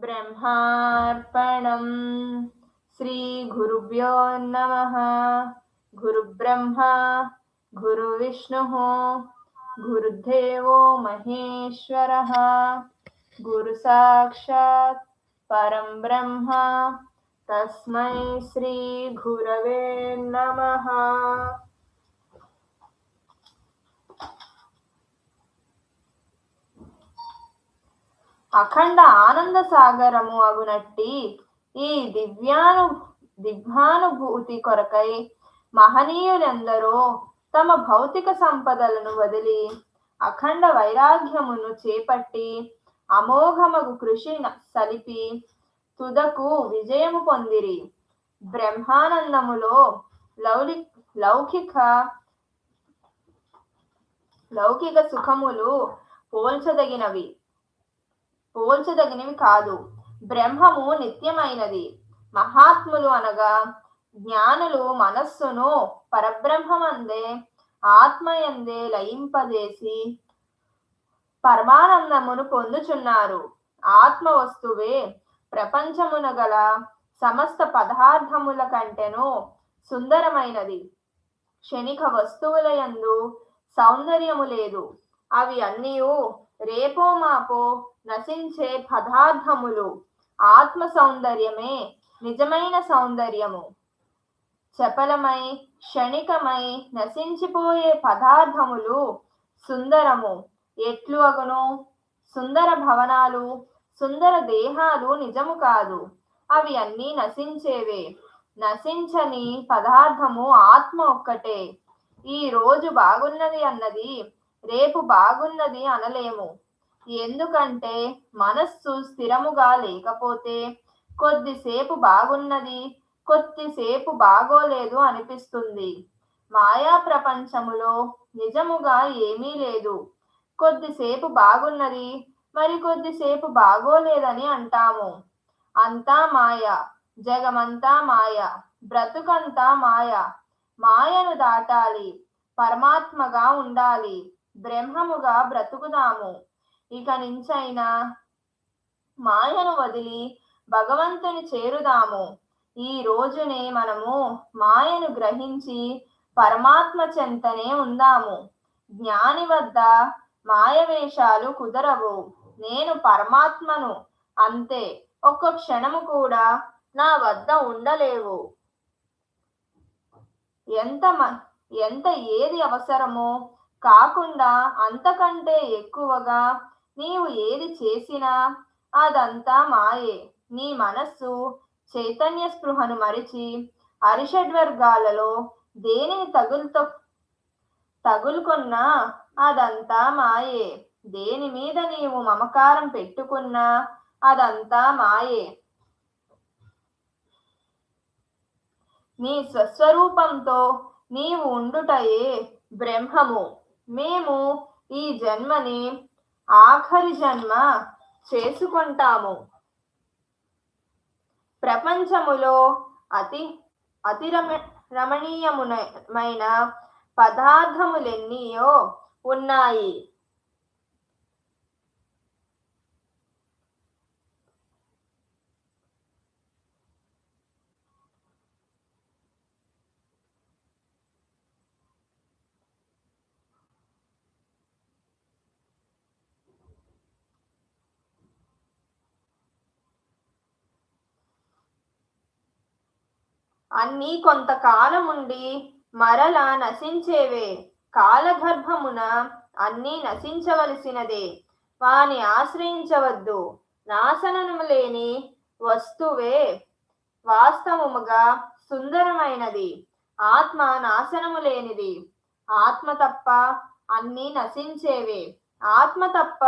ब्रह्मार्पणम्। श्रीगुरुभ्यो नमः। गुरुब्रह्मा गुरुविष्णुः गुरुदेवो महेश्वरः। गुरुसाक्षात् परं ब्रह्म। तस्मै श्रीगुरवे नमः। అఖండ ఆనంద సాగరము అగునట్టి ఈ దివ్యాను దివ్యానుభూతి కొరకై మహనీయులెందరో తమ భౌతిక సంపదలను వదిలి అఖండ వైరాగ్యమును చేపట్టి అమోఘమగు కృషి న- సలిపి తుదకు విజయము పొందిరి. బ్రహ్మానందములో లౌలి లౌకిక లౌకిక సుఖములు పోల్చదగినవి. పోల్చదగినవి కాదు. బ్రహ్మము నిత్యమైనది. మహాత్ములు అనగా జ్ఞానులు మనస్సును పరబ్రహ్మమందే ఆత్మయందే లయింపజేసి పరమానందమును పొందుచున్నారు. ఆత్మ వస్తువే ప్రపంచమున గల సమస్త పదార్థముల కంటెను సుందరమైనది. క్షణిక వస్తువుల యందు సౌందర్యము లేదు. అవి అన్నీ రేపో మాపో నశించే పదార్థములు ఆత్మ సౌందర్యమే నిజమైన సౌందర్యము. చపలమై క్షణికమై నశించిపోయే పదార్థములు సుందరము. ఎట్లు అగును? సుందర భవనాలు సుందర దేహాలు నిజము కాదు. అవి అన్నీ నశించేవే. నశించని పదార్థము ఆత్మ ఒక్కటే. ఈ రోజు బాగున్నది అన్నది రేపు బాగున్నది అనలేము. ఎందుకంటే మనస్సు స్థిరముగా లేకపోతే కొద్దిసేపు బాగున్నది కొద్దిసేపు బాగోలేదు అనిపిస్తుంది. మాయా ప్రపంచములో నిజముగా ఏమీ లేదు. కొద్దిసేపు బాగున్నది మరి కొద్దిసేపు బాగోలేదని అంటాము. అంతా మాయ జగమంతా మాయ బ్రతుకంతా మాయ. మాయను దాటాలి పరమాత్మగా ఉండాలి బ్రహ్మముగా బ్రతుకుదాము. ఇక నుంచైనా మాయను వదిలి భగవంతుని చేరుదాము. ఈ రోజునే మనము మాయను గ్రహించి పరమాత్మ చెంతనే ఉందాము. జ్ఞాని వద్ద మాయవేషాలు కుదరవు. నేను పరమాత్మను అంతే. ఒక్క క్షణము కూడా నా వద్ద ఉండలేవు. ఎంత మ- ఎంత ఏది అవసరమో కాకుండా అంతకంటే ఎక్కువగా నీవు ఏది చేసినా అదంతా మాయే. నీ మనస్సు చైతన్య స్పృహను మరిచి అరిషడ్వర్గాలలో దేనిని తగులుతో తగులుకున్నా అదంతా మాయే. దేని మీద నీవు మమకారం పెట్టుకున్నా అదంతా మాయే. నీ స్వస్వరూపంతో నీవు ఉండుటయే బ్రహ్మము. మేము ఈ జన్మని ఆఖరి జన్మ చేసుకుంటాము. ప్రపంచములో అతి అతి రమ రమణీయమునమైన పదార్థములెన్నీయో ఉన్నాయి. అన్నీ కొంతకాలముండి మరలా నశించేవే. కాలగర్భమున అన్నీ నశించవలసినదే. వాని ఆశ్రయించవద్దు. నాశనము లేని వస్తువే వాస్తవముగా సుందరమైనది. ఆత్మ నాశనము లేనిది. ఆత్మ తప్ప అన్నీ నశించేవే. ఆత్మ తప్ప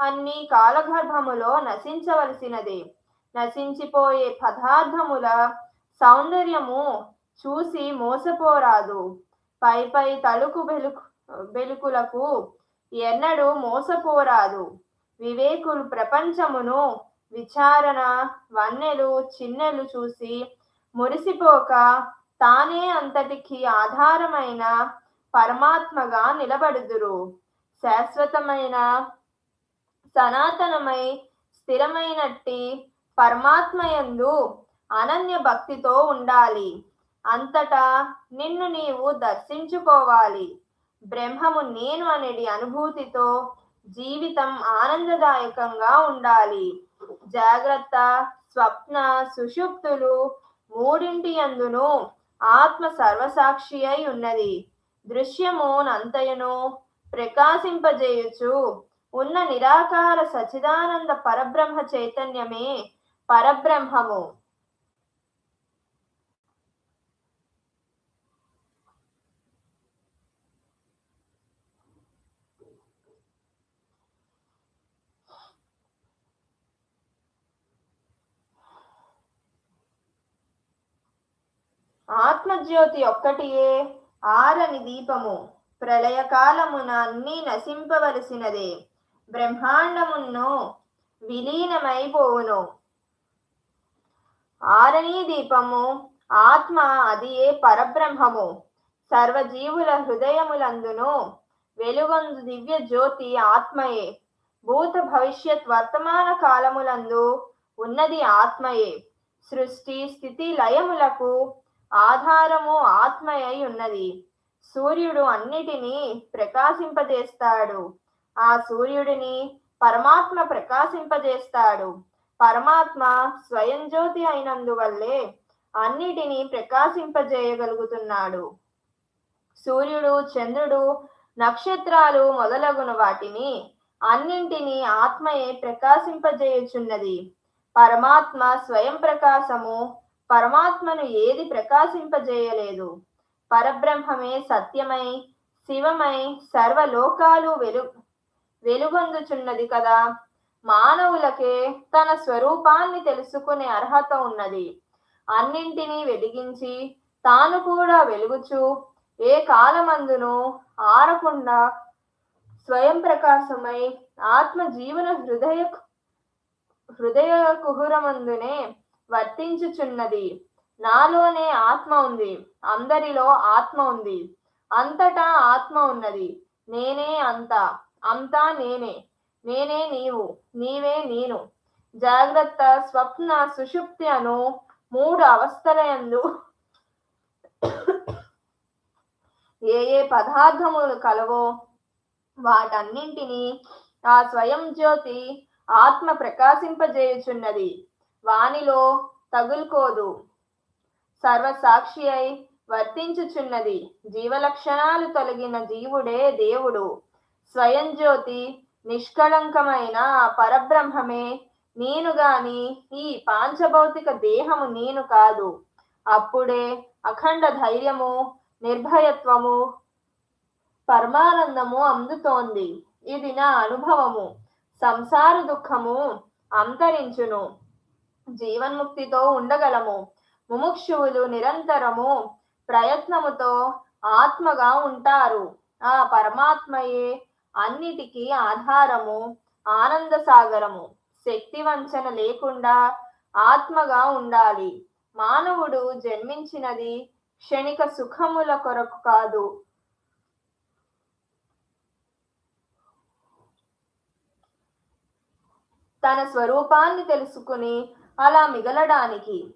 అన్ని కాలగర్భములో నశించవలసినదే. నశించిపోయే పదార్థముల సౌందర్యము చూసి మోసపోరాదు. పై పై తలుకు బెలుకు బెలుకులకు ఎన్నడూ మోసపోరాదు. వివేకులు ప్రపంచమును విచారణ వన్నెలు చిన్నెలు చూసి మురిసిపోక తానే అంతటికి ఆధారమైన పరమాత్మగా నిలబడుదురు. శాశ్వతమైన సనాతనమై స్థిరమైనట్టి పరమాత్మయందు అనన్య భక్తితో ఉండాలి. అంతటా నిన్ను నీవు దర్శించుకోవాలి. బ్రహ్మము నేను అనేది అనుభూతితో జీవితం ఆనందదాయకంగా ఉండాలి. జాగ్రత్త స్వప్న సుషుప్తులు మూడింటి అందును ఆత్మ సర్వసాక్షి అయి ఉన్నది. దృశ్యము నంతయును ప్రకాశింపజేయుచు ఉన్న నిరాకార సచిదానంద పరబ్రహ్మ చైతన్యమే పరబ్రహ్మము. ఆత్మజ్యోతి ఒక్కటియే ఆరని దీపము. ప్రళయకాలమున అన్నీ నశింపవలసినదే. బ్రహ్మాండమును విలీనమైపోవును. ఆరని దీపము ఆత్మ అది ఏ పరబ్రహ్మము. సర్వజీవుల హృదయములందును వెలుగొందు దివ్య జ్యోతి ఆత్మయే. భూత భవిష్యత్ వర్తమాన కాలములందు ఉన్నది ఆత్మయే. సృష్టి స్థితి లయములకు ఆధారము ఆత్మయై ఉన్నది. సూర్యుడు అన్నిటినీ ప్రకాశింపజేస్తాడు. ఆ సూర్యుడిని పరమాత్మ ప్రకాశింపజేస్తాడు. పరమాత్మ స్వయం జ్యోతి అయినందువల్లే అన్నిటినీ ప్రకాశింపజేయగలుగుతున్నాడు. సూర్యుడు చంద్రుడు నక్షత్రాలు మొదలగున వాటిని అన్నింటినీ ఆత్మయే ప్రకాశింపజేయుచున్నది. పరమాత్మ స్వయం ప్రకాశము పరమాత్మను ఏది ప్రకాశింపజేయలేదు. పరబ్రహ్మమే సత్యమై శివమై సర్వలోకాలు వెలు వెలుగొందుచున్నది కదా. మానవులకే తన స్వరూపాన్ని తెలుసుకునే అర్హత ఉన్నది. అన్నింటినీ వెలిగించి తాను కూడా వెలుగుచు ఏ కాలమందును ఆరకుండా స్వయం ప్రకాశమై ఆత్మ జీవన హృదయ హృదయ కుహురమందునే వర్తించుచున్నది. నాలోనే ఆత్మ ఉంది. అందరిలో ఆత్మ ఉంది. అంతటా ఆత్మ ఉన్నది. నేనే అంత. అంతా నేనే. నేనే నీవు. నీవే నేను. జాగ్రత్త. స్వప్న సుషుప్తి అను మూడు అవస్థలయందు ఏ ఏ పదార్థములు కలవో వాటన్నింటినీ ఆ స్వయం జ్యోతి ఆత్మ ప్రకాశింపజేయుచున్నది. వానిలో తగులుకోదు. సర్వసాక్షి అయి వర్తించుచున్నది. జీవలక్షణాలు తొలగిన జీవుడే దేవుడు. స్వయం జ్యోతి నిష్కళంకమైన పరబ్రహ్మమే నేను గాని ఈ పాంచభౌతిక దేహము నేను కాదు. అప్పుడే అఖండ ధైర్యము నిర్భయత్వము పరమానందము అందుతోంది. ఇది నా అనుభవము. సంసార దుఃఖము అంతరించును. జీవన్ముక్తితో ఉండగలము. ముముక్షువులు నిరంతరము ప్రయత్నముతో ఆత్మగా ఉంటారు. ఆ పరమాత్మయే అన్నిటికీ ఆధారము ఆనంద సాగరము శక్తి వంచన లేకుండా ఆత్మగా ఉండాలి. మానవుడు జన్మించినది క్షణిక సుఖముల కొరకు కాదు. తన స్వరూపాన్ని తెలుసుకుని అలా మిగలడానికి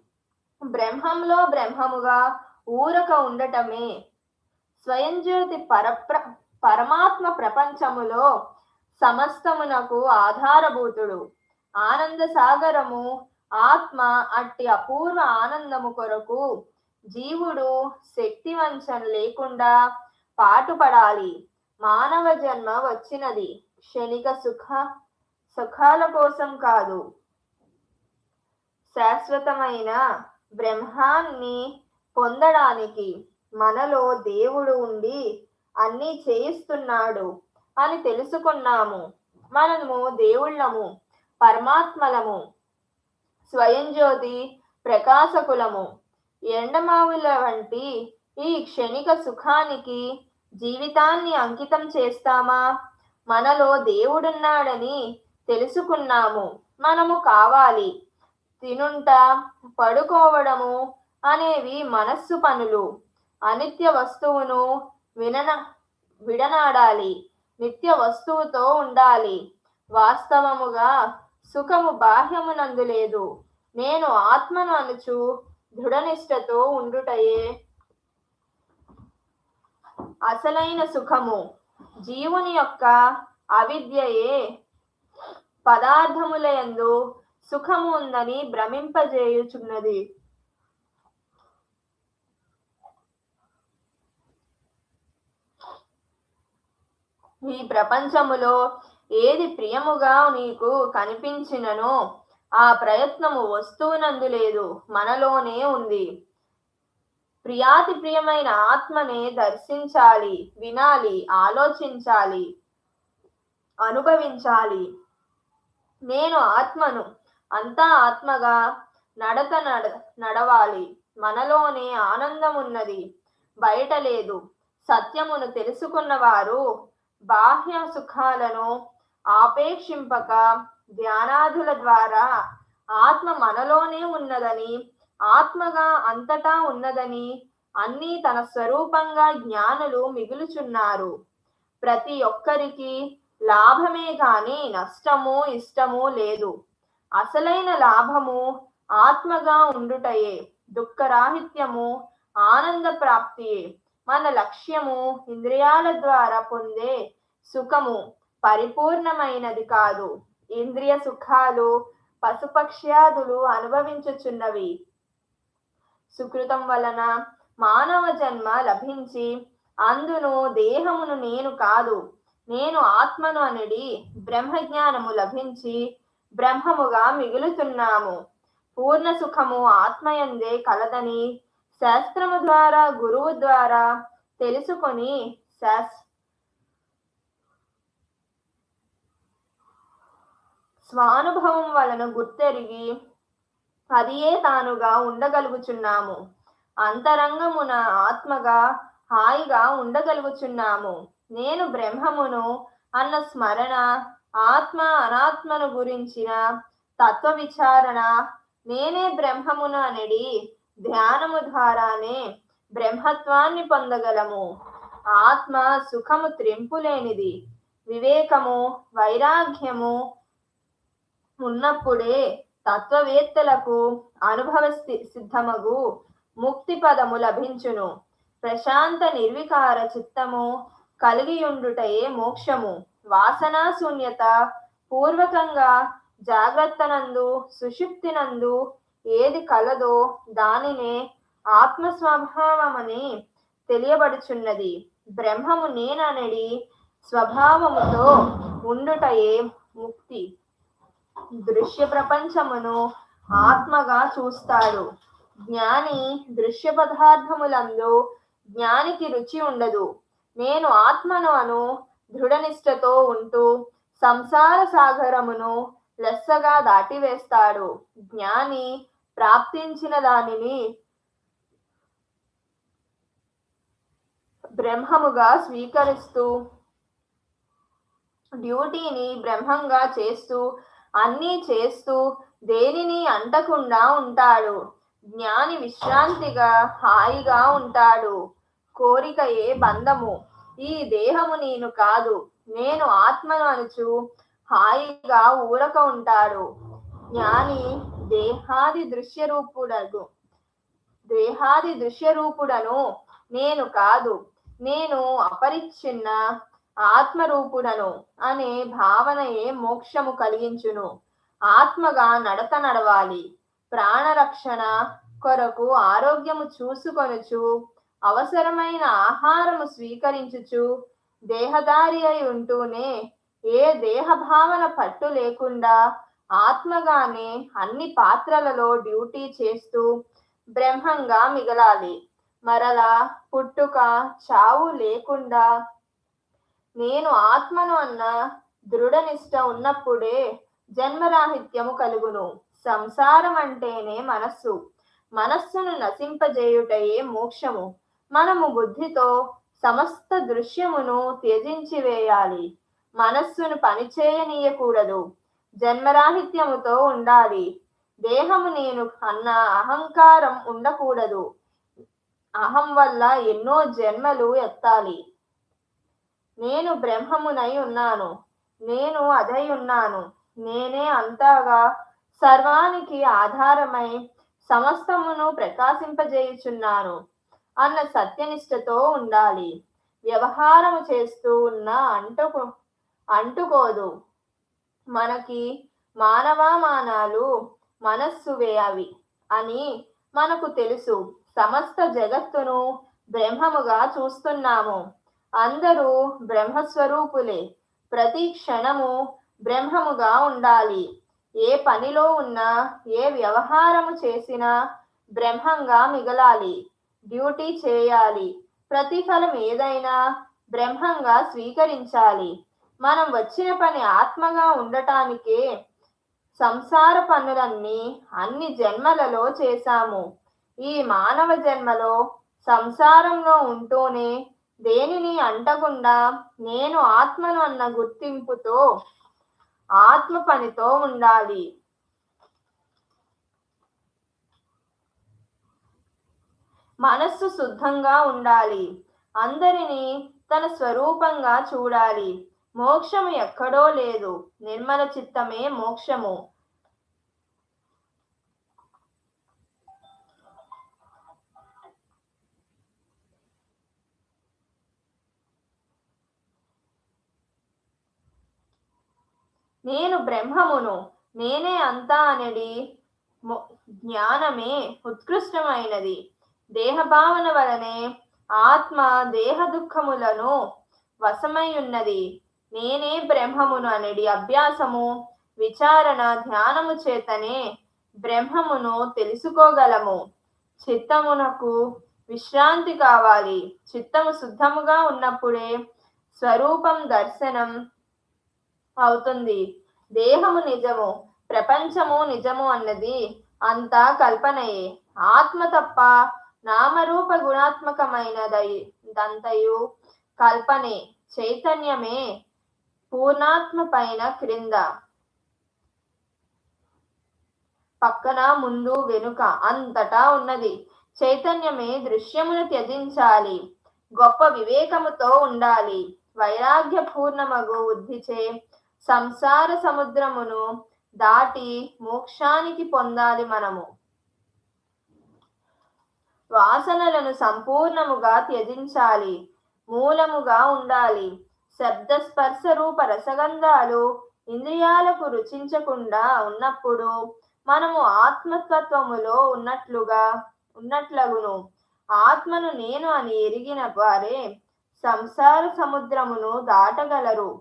బ్రహ్మంలో బ్రహ్మముగా ఊరక ఉండటమే స్వయంజ్యోతి పరప్ర పరమాత్మ ప్రపంచములో సమస్తమునకు ఆధారభూతుడు. ఆనంద సాగరము ఆత్మ అట్టి అపూర్వ ఆనందము కొరకు జీవుడు శక్తి వంచన లేకుండా పాటుపడాలి. మానవ జన్మ వచ్చినది క్షణిక సుఖ సుఖాల కోసం కాదు. శాశ్వతమైన బ్రహ్మాన్ని పొందడానికి మనలో దేవుడు ఉండి అన్నీ చేయిస్తున్నాడు అని తెలుసుకున్నాము. మనము దేవుళ్ళము పరమాత్మలము స్వయంజ్యోతి ప్రకాశకులము ఎండమావుల వంటి ఈ క్షణిక సుఖానికి జీవితాన్ని అంకితం చేస్తామా? మనలో దేవుడున్నాడని తెలుసుకున్నాము. మనము కావాలి. తినుంట పడుకోవడము అనేవి మనస్సు పనులు. అనిత్య వస్తువును వినన విడనాడాలి. నిత్య వస్తువుతో ఉండాలి. వాస్తవముగా సుఖము బాహ్యమునందు లేదు. నేను ఆత్మను అనుచు దృఢనిష్టతో ఉండుటయే అసలైన సుఖము. జీవుని యొక్క అవిద్యయే పదార్థములయందు సుఖము ఉందని భ్రమింపజేయుచున్నది. ఈ ప్రపంచములో ఏది ప్రియముగా నీకు కనిపించిననో ఆ ప్రయత్నము వస్తువునందు లేదు మనలోనే ఉంది. ప్రియాతి ప్రియమైన ఆత్మనే దర్శించాలి వినాలి ఆలోచించాలి అనుభవించాలి. నేను ఆత్మను అంతా ఆత్మగా నడత నడ నడవాలి. మనలోనే ఆనందం ఉన్నది బయట లేదు. సత్యమును తెలుసుకున్నవారు బాహ్య సుఖాలను ఆపేక్షింపక ధ్యానాదుల ద్వారా ఆత్మ మనలోనే ఉన్నదని ఆత్మగా అంతటా ఉన్నదని అన్నీ తన స్వరూపంగా జ్ఞానులు మిగులుచున్నారు. ప్రతి ఒక్కరికి లాభమే కానీ నష్టము ఇష్టము లేదు. అసలైన లాభము ఆత్మగా ఉండుటయే దుఃఖరాహిత్యము ఆనంద ప్రాప్తియే మన లక్ష్యము ఇంద్రియాల ద్వారా పొందే సుఖము పరిపూర్ణమైనది కాదు. ఇంద్రియ సుఖాలు పశుపక్ష్యాదులు అనుభవించుచున్నవి. సుకృతం వలన మానవ జన్మ లభించి అందును దేహమును నేను కాదు. నేను ఆత్మను అనడి బ్రహ్మజ్ఞానము లభించి బ్రహ్మముగా మిగులుతున్నాము పూర్ణ సుఖము ఆత్మయందే కలదని శాస్త్రము ద్వారా గురువు ద్వారా తెలుసుకొని శాస్ స్వానుభవం వలన గుర్తెరిగి అదియే తానుగా ఉండగలుగుచున్నాము. అంతరంగమున ఆత్మగా హాయిగా ఉండగలుగుచున్నాము. నేను బ్రహ్మమును అన్న స్మరణ ఆత్మ అనాత్మను గురించిన తత్వ విచారణ నేనే బ్రహ్మమున అనడి ధ్యానము ద్వారానే బ్రహ్మత్వాన్ని పొందగలము. ఆత్మ సుఖము త్రింపులేనిది. వివేకము వైరాగ్యము ఉన్నప్పుడే తత్వవేత్తలకు అనుభవ సిద్ధమగు ముక్తి పదము లభించును. ప్రశాంత నిర్వికార చిత్తము కలిగియుండుటయే మోక్షము. వాసనా శూన్యత పూర్వకంగా జాగ్రత్తనందు సుషుప్తినందు ఏది కలదో దానినే ఆత్మ స్వభావమని తెలియబడుచున్నది. బ్రహ్మము నేననడి స్వభావముతో ఉండుటయే ముక్తి. దృశ్య ప్రపంచమును ఆత్మగా చూస్తాడు. జ్ఞాని దృశ్య పదార్థములందు జ్ఞానికి రుచి ఉండదు. నేను ఆత్మను అను దృఢనిష్టతో ఉంటూ సంసార సాగరమును లెస్సగా దాటివేస్తాడు. జ్ఞాని ప్రాప్తించిన దానిని బ్రహ్మముగా స్వీకరిస్తూ డ్యూటీని బ్రహ్మంగా చేస్తూ అన్నీ చేస్తూ దేనిని అంటకుండా ఉంటాడు. జ్ఞాని విశ్రాంతిగా హాయిగా ఉంటాడు. కోరికయే బంధము ఈ దేహము నేను కాదు నేను ఆత్మను అనుచు హాయిగా ఊరక ఉంటాడు. జ్ఞాని దేహాది దృశ్య రూపుడను దేహాది దృశ్య రూపుడను నేను కాదు నేను అపరిచ్ఛిన్న ఆత్మరూపుడను అనే భావనయే మోక్షము కలిగించును. ఆత్మగా నడత నడవాలి. ప్రాణరక్షణ కొరకు ఆరోగ్యము చూసుకొనుచు అవసరమైన ఆహారము స్వీకరించుచు దేహదారి అయి ఉంటూనే ఏ దేహ భావన పట్టు లేకుండా ఆత్మగానే అన్ని పాత్రలలో డ్యూటీ చేస్తూ బ్రహ్మంగా మిగలాలి. మరలా పుట్టుక చావు లేకుండా నేను ఆత్మను అన్న దృఢనిష్ట ఉన్నప్పుడే జన్మరాహిత్యము కలుగును. సంసారం అంటేనే మనస్సు. మనస్సును నశింపజేయుటయే మోక్షము. మనము బుద్ధితో సమస్త దృశ్యమును త్యజించి వేయాలి. మనస్సును పనిచేయనీయకూడదు జన్మరాహిత్యముతో ఉండాలి. దేహము నేను అన్న అహంకారం ఉండకూడదు. అహం వల్ల ఎన్నో జన్మలు ఎత్తాలి. నేను బ్రహ్మమునై ఉన్నాను. నేను అదై ఉన్నాను. నేనే అంతగా సర్వానికి ఆధారమై సమస్తమును ప్రకాశింపజేయుచున్నాను. అన్న సత్యనిష్టతో ఉండాలి. వ్యవహారము చేస్తూ ఉన్న అంటుకు అంటుకోదు. మనకి మానవామానాలు మనస్సువే అవి అని మనకు తెలుసు. సమస్త జగత్తును బ్రహ్మముగా చూస్తున్నాము. అందరూ బ్రహ్మస్వరూపులే. ప్రతి క్షణము బ్రహ్మముగా ఉండాలి. ఏ పనిలో ఉన్నా ఏ వ్యవహారము చేసినా బ్రహ్మంగా మిగలాలి. డ్యూటీ చేయాలి. ప్రతిఫలం ఏదైనా బ్రహ్మంగా స్వీకరించాలి. మనం వచ్చిన పని ఆత్మగా ఉండటానికే సంసార పనులన్నీ అన్ని జన్మలలో చేశాము. ఈ మానవ జన్మలో సంసారంలో ఉంటూనే దేనిని అంటకుండా నేను ఆత్మను అన్న గుర్తింపుతో ఆత్మ పనితో ఉండాలి. మనస్సు శుద్ధంగా ఉండాలి. అందరినీ తన స్వరూపంగా చూడాలి. మోక్షము ఎక్కడో లేదు. నిర్మల చిత్తమే మోక్షము. నేను బ్రహ్మమును. నేనే అంతా అనేది జ్ఞానమే ఉత్కృష్టమైనది. దేహభావన వలనే ఆత్మ దేహ దుఃఖములను వశమై ఉన్నది నేనే బ్రహ్మమును అనేది అభ్యాసము విచారణ ధ్యానము చేతనే బ్రహ్మమును తెలుసుకోగలము. చిత్తమునకు విశ్రాంతి కావాలి. చిత్తము శుద్ధముగా ఉన్నప్పుడే స్వరూపం దర్శనం అవుతుంది. దేహము నిజము ప్రపంచము నిజము అన్నది అంతా కల్పనయే. ఆత్మ తప్ప నామరూప గుణాత్మకమైనదై దంతయు కల్పనే చైతన్యమే పూర్ణాత్మ పైన క్రింద. పక్కన ముందు వెనుక అంతటా ఉన్నది. చైతన్యమే దృశ్యమును త్యజించాలి. గొప్ప వివేకముతో ఉండాలి. వైరాగ్య పూర్ణమగు ఉద్ధిచే సంసార సముద్రమును దాటి మోక్షానికి పొందాలి మనము. వాసనలను సంపూర్ణముగా త్యజించాలి. మూలముగా ఉండాలి. శబ్ద స్పర్శ రూప రసగంధాలు ఇంద్రియాలకు రుచించకుండా ఉన్నప్పుడు మనము ఆత్మతత్వములో ఉన్నట్లుగా ఉన్నట్లగును. ఆత్మను నేను అని ఎరిగిన వారే సంసార సముద్రమును దాటగలరు.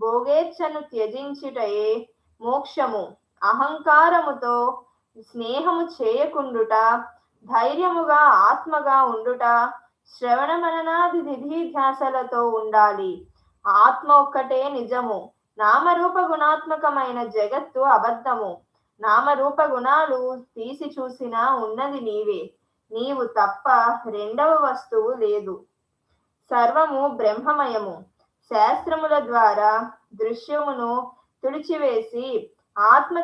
భోగేచ్ఛను త్యజించుటయే మోక్షము. అహంకారముతో స్నేహము చేయకుండుట ధైర్యముగా ఆత్మగా ఉండుట శ్రవణ మననాది ధ్యాసలతో ఉండాలి. ఆత్మ ఒక్కటే నిజము. నామరూప గుణాత్మకమైన జగత్తు అబద్ధము. నామరూప గుణాలు తీసి చూసినా ఉన్నది నీవే. నీవు తప్ప రెండవ వస్తువు లేదు. సర్వము బ్రహ్మమయము. శాస్త్రముల ద్వారా దృశ్యమును తుడిచివేసి ఆత్మ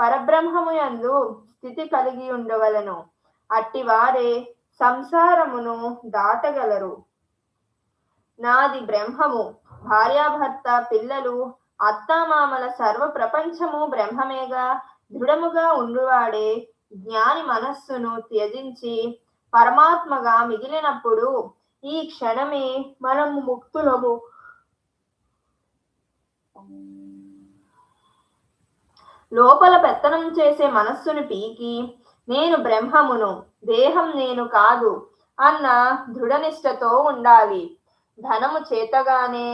పరబ్రహ్మము యందు స్థితి కలిగి ఉండవలను. అట్టివారే సంసారమును దాటగలరు. నాది బ్రహ్మము. భార్యాభర్త పిల్లలు అత్తామామల సర్వ ప్రపంచము బ్రహ్మమేగా దృఢముగా ఉండువాడే జ్ఞాని మనస్సును త్యజించి పరమాత్మగా మిగిలినప్పుడు ఈ క్షణమే మనము ముక్తులము. లోపల పెత్తనం చేసే మనస్సును పీకి నేను బ్రహ్మమును దేహం నేను కాదు అన్న దృఢనిష్టతో ఉండాలి. ధనము చేతగానే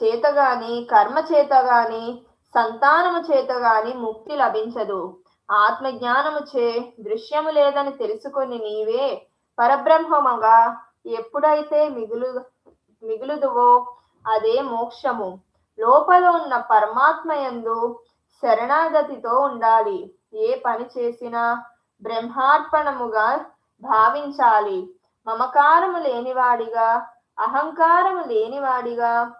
చేతగాని కర్మ చేతగాని సంతానము చేతగాని ముక్తి లభించదు. ఆత్మజ్ఞానము చే దృశ్యము లేదని తెలుసుకొని నీవే పరబ్రహ్మముగా ఎప్పుడైతే మిగులు మిగులుదువో అదే మోక్షము. లోపల ఉన్న పరమాత్మయందు శరణాగతితో ఉండాలి. ఏ పని చేసినా బ్రహ్మార్పణముగా భావించాలి. మమకారము లేనివాడిగా అహంకారము లేనివాడిగా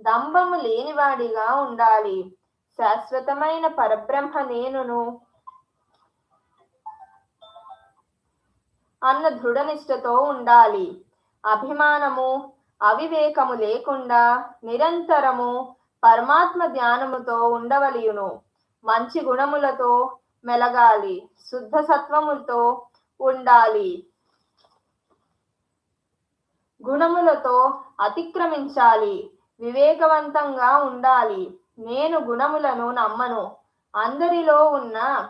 దంభము లేనివాడిగా ఉండాలి. శాశ్వతమైన పరబ్రహ్మ నేనును అన్న దృఢనిష్టతో ఉండాలి. అభిమానము అవివేకము లేకుండా నిరంతరము పరమాత్మ ధ్యానముతో ఉండవలియును. మంచి గుణములతో మెలగాలి. శుద్ధ సత్వములతో ఉండాలి. గుణములతో అతిక్రమించాలి. వివేకవంతంగా ఉండాలి. నేను గుణములను నమ్మను. అందరిలో ఉన్న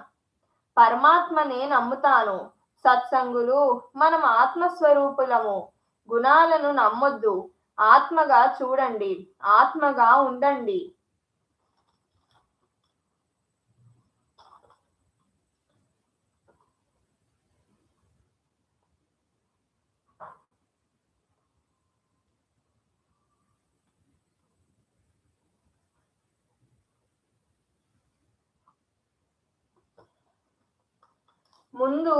పరమాత్మనే నమ్ముతాను. సత్సంగులు మనం ఆత్మస్వరూపులము. గుణాలను నమ్మొద్దు. ఆత్మగా చూడండి. ఆత్మగా ఉండండి. ముందు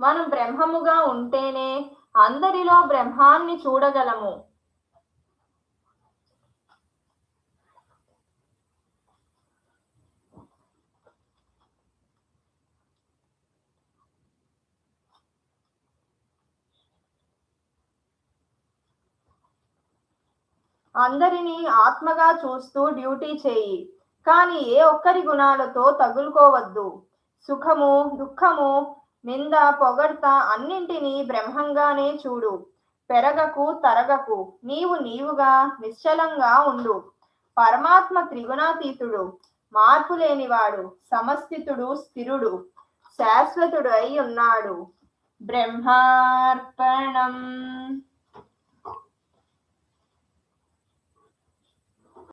మనం బ్రహ్మముగా ఉంటేనే అందరిలో బ్రహ్మాన్ని చూడగలము. అందరినీ ఆత్మగా చూస్తూ డ్యూటీ చేయి కానీ ఏ ఒక్కరి గుణాలతో తగులుకోవద్దు. సుఖము దుఃఖము నింద పొగడ్త అన్నింటినీ బ్రహ్మంగానే చూడు. పెరగకు తరగకు నీవు నీవుగా నిశ్చలంగా ఉండు. పరమాత్మ త్రిగుణాతీతుడు మార్పు లేనివాడు సమస్థితుడు స్థిరుడు శాశ్వతుడు అయి ఉన్నాడు. బ్రహ్మార్పణం.